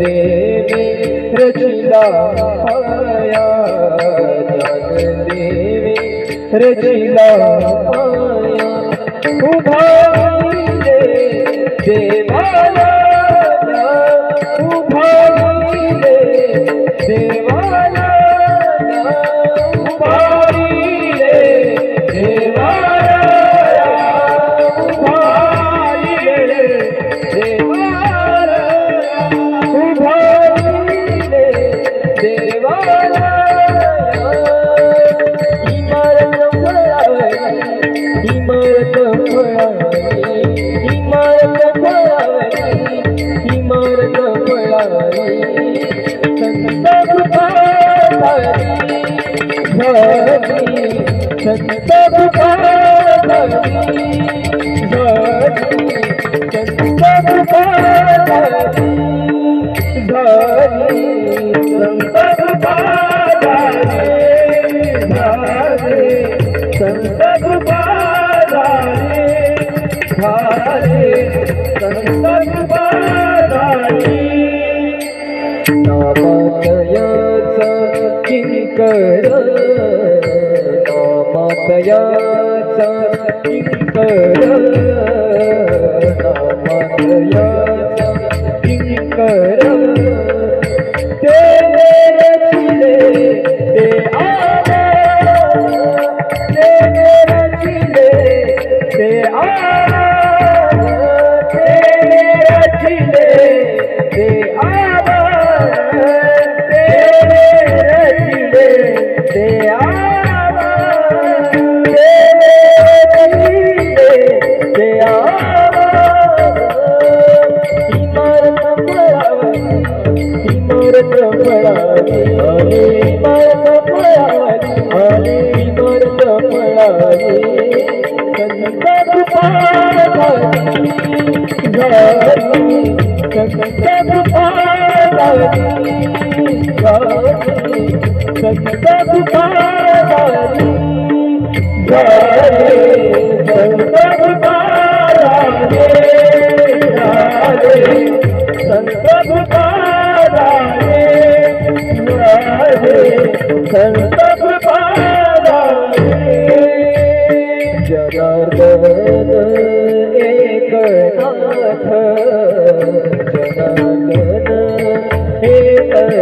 देवी रचिला देवी रचिला माया उभारिले देवाला उभारिले देवाला उभारिले देवाला Happy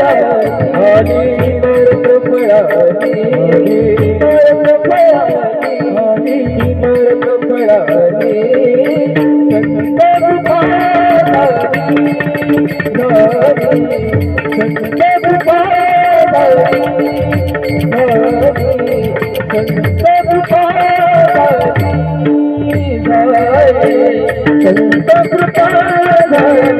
पड़े भी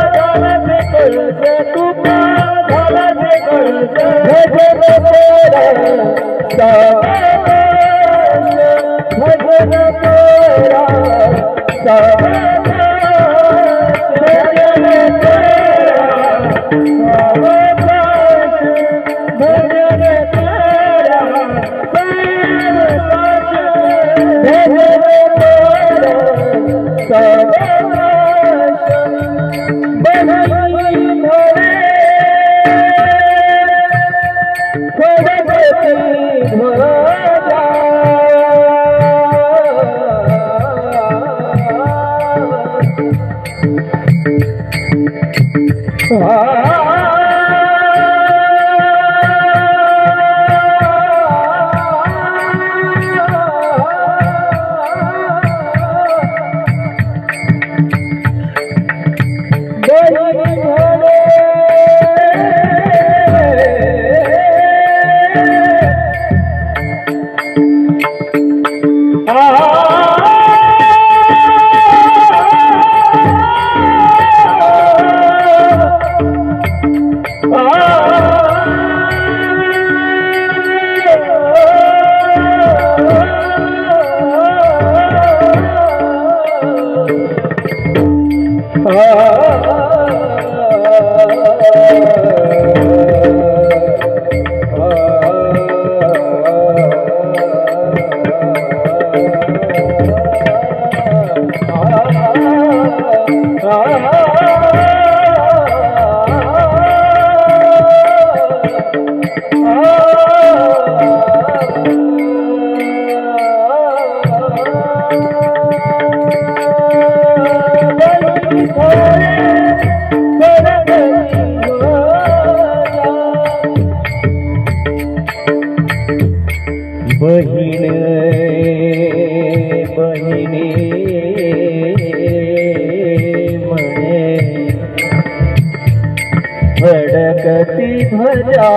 Thank you. खडगती ध्वजा फडकती ध्वजा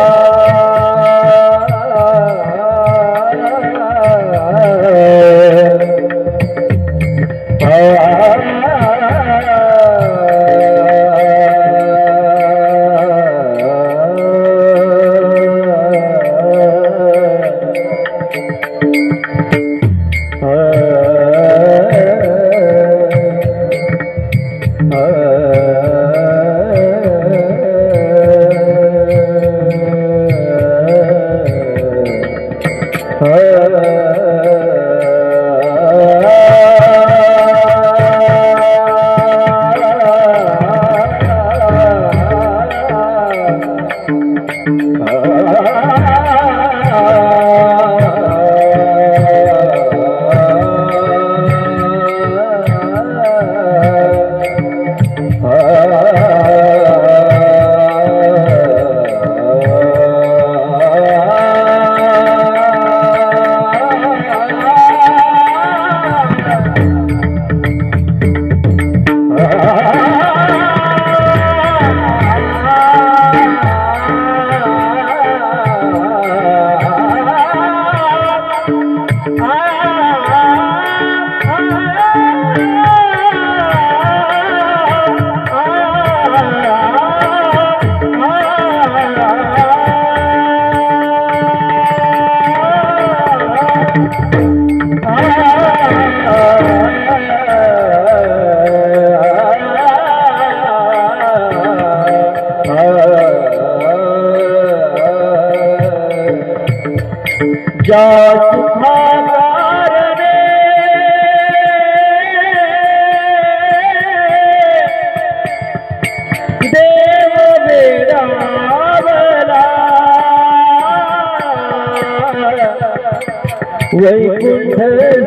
वैकुंठ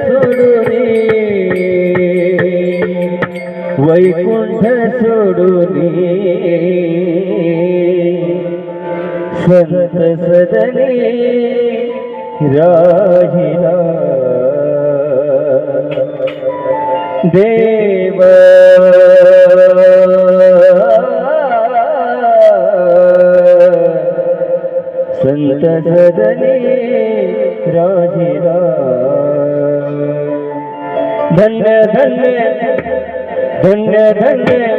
सोडूनी वैकुंठ सोडूनी संत सदने. राहिला देव। संत धरणी राहिला धन्य धन्य धन्य धन्य।